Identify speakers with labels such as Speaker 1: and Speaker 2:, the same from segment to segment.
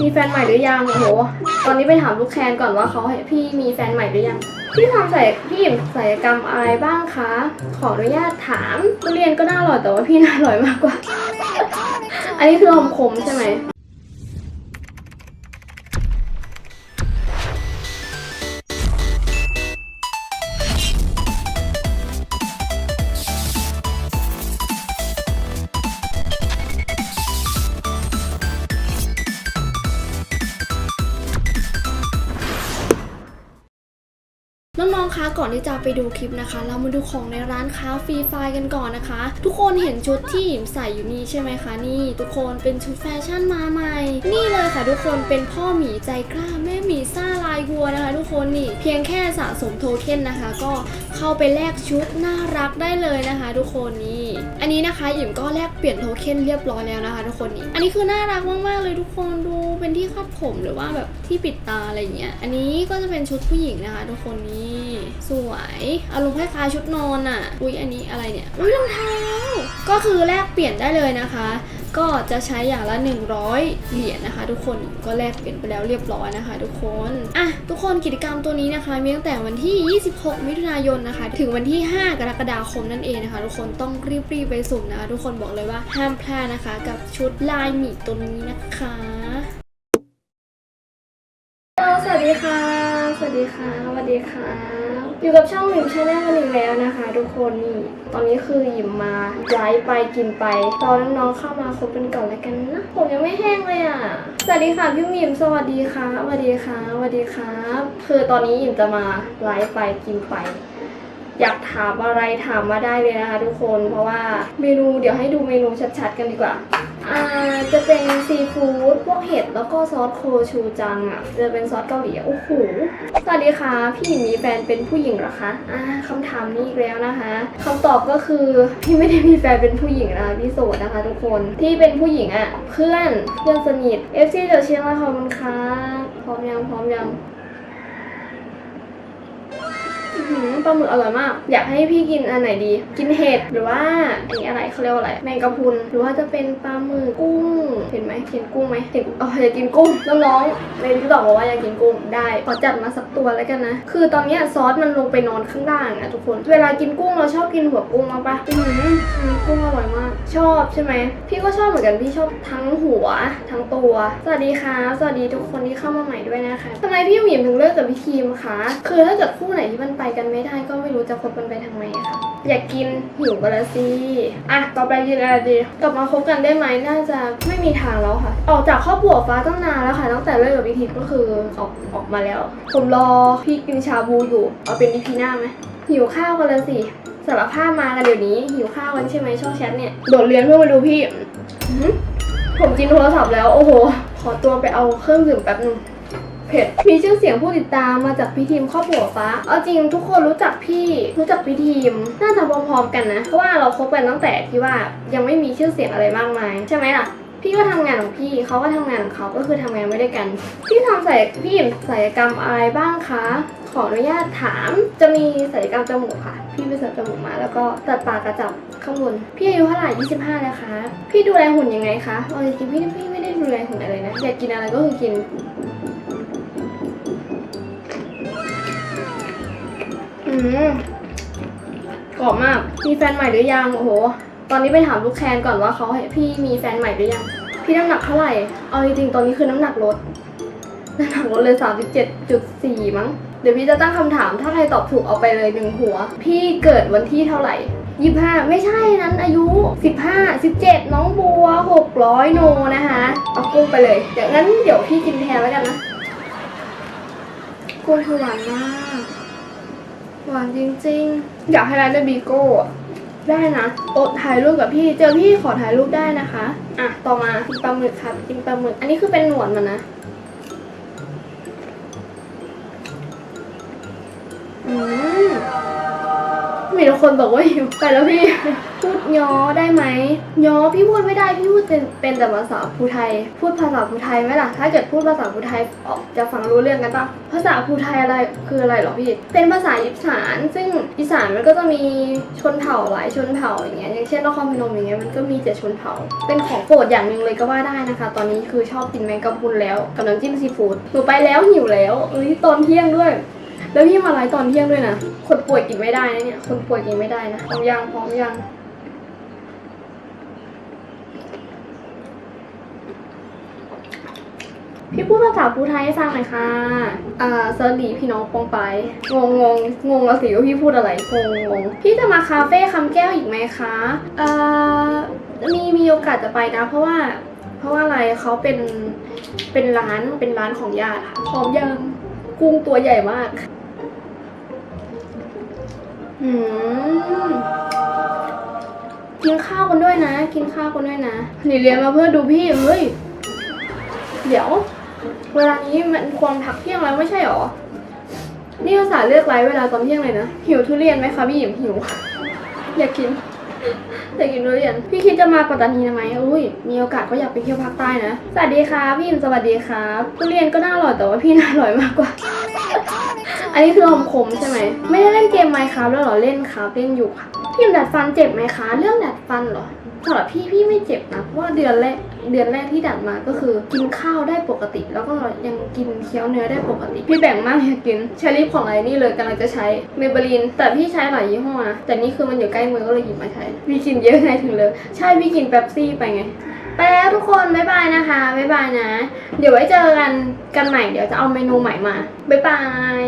Speaker 1: มีแฟนใหม่หรือยังโอ้โห ตอนนี้ไปถามลูกแคนก่อนว่าเขาให้พี่มีแฟนใหม่หรือยัง พี่ทำใส่พี่หยิมศัลยกรรมอะไรบ้างคะ ขออนุญาตถามทุเรียนก็น่าอร่อยแต่ว่าพี่น่าอร่อยมากกว่า อันนี้คือลมคมใช่ไหม น้องคะก่อนที่จะไปดูคลิปนะคะ เรามาดูของในร้านค้าฟรีไฟกันก่อนนะคะ ทุกคนเห็นชุดที่หยิมใส่อยู่นี่ใช่ไหมคะนี่ทุกคนเป็นชุดแฟชั่นมาใหม่ นี่เลยค่ะทุกคนเป็นพ่อหมีใจกล้าแม่หมีซ่าลายวัวนะคะ ทุกคนนี่เพียงแค่สะสมโทเค็นนะคะ ก็เข้าไปแลกชุดน่ารักได้เลยนะคะ ทุกคนนี่อันนี้นะคะหยิมก็แลกเปลี่ยนโทเค็นเรียบร้อยแล้วนะคะ ทุกคนนี่อันนี้คือน่ารักมากๆเลยทุกคนดูเป็นที่คาดผมหรือว่าแบบที่ปิดตาอะไรเงี้ยอันนี้ก็จะเป็นชุดผู้หญิงนะคะ ทุกคนนี่สวยอารมณ์คล้ายๆชุดนอนอะ อุ้ยอันนี้อะไรเนี่ย อุ้ยรองเท้า ก็คือแลกเปลี่ยนได้เลยนะคะ ก็จะใช้อย่างละ 100 เหรียญนะคะ ทุกคนก็แลกเปลี่ยนไปแล้วเรียบร้อยนะคะ ทุกคนอะทุกคนกิจกรรมตัวนี้นะคะ มีตั้งแต่วันที่ 26 มิถุนายนนะคะ ถึงวันที่ 5 กรกฎาคมนั่นเองนะคะ ทุกคนต้องรีบๆไปสุ่มนะคะ ทุกคนบอกเลยว่าห้ามพลาดนะคะ กับชุดลายหมีตัวนี้นะคะสวัสดีค่ะ สวัสดีค่ะสวัสดีค่ะ อยู่กับช่องหมิมชาแนลกันอีกแล้วนะคะ ทุกคนนี่ตอนนี้คือหยิมมาไลฟ์ไปกินไปรอน้องๆเข้ามาคบกันก่อนแล้วกันนะผมยังไม่แห้งเลยอะสวัสดีค่ะพี่หมิมสวัสดีค่ะสวัสดีค่ะสวัสดีครับคือตอนนี้หยิมจะมาไลฟ์ไปกินไป อยากถามอะไรถามมาได้เลยนะคะทุกคน เพราะว่าเมนูเดี๋ยวให้ดูเมนูชัดๆกันดีกว่าอ่าจะเป็นซีฟู้ดพวกเห็ดแล้วก็ซอสโคชูจังอะจะเป็นซอสเกาหลีโอ้โหสวัสดีค่ะพี่หญิงมีแฟนเป็นผู้หญิงเหรอคะอ่าคำถามนี้อีกแล้วนะคะคำตอบก็คือพี่ไม่ได้มีแฟนเป็นผู้หญิงนะคะพี่โสดนะคะ ทุกคนที่เป็นผู้หญิงอะเพื่อนเพื่อนสนิท FC เดี๋ยวเชียร์มาขอบคุณค่ะพร้อมยังพร้อมยัง ปลาหมึกอร่อยมาก อยากให้พี่กินอันไหนดี กินเห็ดหรือว่าอันนี้อะไรเขาเรียกว่าอะไร แมงกะพรุนหรือว่าจะเป็นปลาหมึกกุ้ง เห็นไหมเห็นกุ้งไหมเห็นอ๋ออยากกินกุ้งน้องๆในที่บอกว่าอยากกินกุ้งได้ขอจัดมาสักตัวแล้วกันนะ คือตอนนี้ซอสมันลงไปนอนข้างล่างอะทุกคน เวลากินกุ้งเราชอบกินหัวกุ้งมากปะอือหืออืมกุ้งอร่อยมาก ชอบใช่ไหมพี่ก็ชอบเหมือนกันพี่ชอบทั้งหัวทั้งตัว สวัสดีค่ะสวัสดีทุกคนที่เข้ามาใหม่ด้วยนะคะทำไมพี่หมิมถึงเลิกกับพี่ทีมคะคือถ้าเกิดคู่ไหนที่มันไปกันไม่ได้ก็ไม่รู้จะคบกันไปทำไมอะค่ะ อยากกินหิวกันแล้วสิอะต่อไปกินอะไรดีกลับมาคบกันได้ไหมน่าจะไม่มีทางแล้วค่ะ ออกจากครอบครัวฟ้าตั้งนานแล้วค่ะ ตั้งแต่เลิกกับพี่ทีก็คือออกออกมาแล้ว ผมรอพี่กินชาบูอยู่เอาเป็นอีพีหน้าไหมหิวข้าวกันแล้วสิสารภาพมากันเดี๋ยวนี้หิวข้าวกันใช่ไหมช่องแชทเนี่ยโดดเรียนเพื่อมาดูพี่ผมกินโทรศัพท์แล้วโอ้โห ขอตัวไปเอาเครื่องดื่มแป๊บนึง เพจมีชื่อเสียงผู้ติดตามมาจากพี่ทีมครอบครัวฟ้า เอาจริงทุกคนรู้จักพี่รู้จักพี่ทีมน่าจะพร้อมๆกันนะ เพราะว่าเราคบกันตั้งแต่ที่ว่ายังไม่มีชื่อเสียงอะไรมากมายใช่ไหมล่ะพี่ก็ทำงานของพี่เขาก็ทำงานของเขาก็คือทำงานไม่ได้วยกัน พี่ทำศัลยพี่หยิมศัลยกรรมอะไรบ้างคะ ขออนุญาตถาม จะมีศัลยกรรมจมูกค่ะ พี่ไปเสริมจมูกมาแล้วก็ตัดปากกระจับข้างบน พี่อายุเท่าไหร่25 แล้วคะ พี่ดูแลหุ่นยังไงคะเอาจริงๆพี่พี่ไม่ได้ดูแลหุ่นอะไรนะ อยากกินอะไรก็คือกิน อืมกรอบมาก มีแฟนใหม่หรือยัง โอ้โห ตอนนี้ไปถามลูกแคนก่อนว่าเขาให้พี่มีแฟนใหม่หรือยัง พี่น้ำหนักเท่าไหร่ เอาจริงๆ ตอนนี้คือน้ำหนักลด น้ำหนักลดเลย 37.4 มั้ง เดี๋ยวพี่จะตั้งคำถาม ถ้าใครตอบถูกเอาไปเลยหนึ่งหัว พี่เกิดวันที่เท่าไหร่25ไม่ใช่นั้นอายุ 15 17 น้องบัว 600 โนนะคะ เอากุ้งไปเลย เดี๋ยวงั้นเดี๋ยวพี่กินแทนแล้วกันนะ กุ้งคือหวานมาก หวานจริงๆ อยากให้ร้านได้บีโก้ได้นะโอดถ่ายรูปกับพี่ เจอพี่ขอถ่ายรูปได้นะคะ อะ ต่อมากินปลาหมึกครับกินปลาหมึก อันนี้คือเป็นหนวดมันนะ มมีทุกคนบอกว่าหิวไปแล้วพี่ พูดย้อได้ไหมย้อพี่พูดไม่ได้พี่พูดเป็นเป็นแต่ภาษาภูไทย พูดภาษาภูไทยไหมล่ะถ้าเกิดพูดภาษาภูไทยออกจะฟังรู้เรื่องกันปะภาษาภูไทยอะไรคืออะไรหรอพี่ เป็นภาษาอีสาน ซึ่งอีสานมันก็จะมีชนเผ่าหลายชนเผ่าอย่างเงี้ยอย่างเช่นนครพนมอย่างเงี้ยมันก็มีเจ็ดชนเผ่า เป็นของโปรดอย่างหนึ่งเลยก็ว่าได้นะคะ ตอนนี้คือชอบกินแมงกะพรุนแล้วกับน้ำจิ้มซีฟู้ดหนูไปแล้วหิวแล้วเอ้ยตอนเที่ยงด้วย แล้วพี่มาไลฟ์ตอนเที่ยงด้วยนะ คนป่วยกินไม่ได้นะเนี่ย คนป่วยกินไม่ได้นะพร้อมยังพร้อมยังพี่พูดภาษาพูไทยให้ฟังหน่อยค่ะ อ่าเซอร์ลีพี่น้องปองไป งงงงงงแล้วสิว่าพี่พูดอะไร งงงงพี่จะมาคาเฟ่คำแก้วอีกไหมคะอ่ามีมีโอกาสจะไปนะ เพราะว่า เพราะว่าอะไรเขาเป็น เป็นร้าน เป็นร้านของญาติค่ะพร้อมยัง กุ้งตัวใหญ่มาก อืมกินข้าวกันด้วยนะ กินข้าวกันด้วยนะหนีเรียนมาเพื่อดูพี่เฮ้ย เดี๋ยว เวลานี้มันควรพักเที่ยงแล้วไม่ใช่หรอ นี่ภาษาห์เลือกไลฟ์เวลาตอนเที่ยงเลยนะ หิวทุเรียนไหมคะพี่หยิมหิว อยากกินอยากกินทุเรียน พี่คิดจะมาปัตตานีทำไมอุ้ย มีโอกาสก็อยากไปเที่ยวภาคใต้นะ สวัสดีครับพี่หยิมสวัสดีครับทุเรียนก็น่าอร่อยแต่ว่าพี่น่าอร่อยมากกว่า อันนี้คือลมคมใช่ไหม ไม่ได้เล่นเกมไมครับแล้วหรอเล่นครับเล่นอยู่ค่ะพี่ดัดฟันเจ็บไหมคะ เรื่องดัดฟันเหรอสำหรับพี่พี่ไม่เจ็บนะเพราะว่าเดือนแรกเดือนแรกที่ดัดมาก็คือ กินข้าวได้ปกติ แล้วก็ยังกินเคี้ยวเนื้อได้ปกติ พี่แบ่งมากอยากกินใช้ลิปของอะไรนี่เลยกำลังจะใช้เมเบลีนแต่พี่ใช้หลายยี่ห้อนะแต่นี่คือมันอยู่ใกล้มือก็เลยหยิบมาใช้พี่กินเยอะไงถึงเลย ใช่พี่กินเป๊ปซี่ไปไงไปแล้วทุกคนบ๊ายบายนะคะบ๊ายบายนะ เดี๋ยวไว้เจอกันกันใหม่เดี๋ยวจะเอาเมนูใหม่มาบ๊ายบาย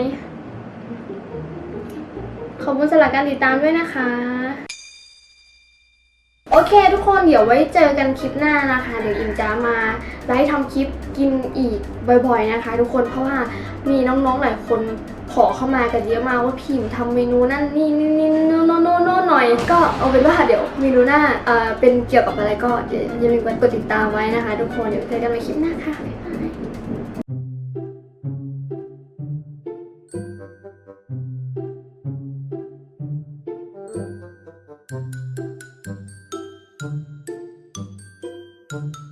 Speaker 1: ขอบคุณสำหรับการติดตามด้วยนะคะ โอเคทุกคนเดี๋ยวไว้เจอกันคลิปหน้านะคะ เดี๋ยวอิมจะมาไลฟ์ทำคลิปกินอีกบ่อย ๆนะคะ ทุกคนเพราะว่ามีน้องๆหลายคนขอเข้ามากันเยอะมากว่าพิมพ์ทำเมนูนั่นนี่นี่นี่โน่นโน่นโน่นโน่นหน่อย ก็เอาเป็นว่าเดี๋ยวเมนูหน้าเอ่อเป็นเกี่ยวกับอะไรก็เดี๋ยวอย่าลืมกดติดตามไว้นะคะ ทุกคนเดี๋ยวเจอกันในคลิปหน้าค่ะ Thank you.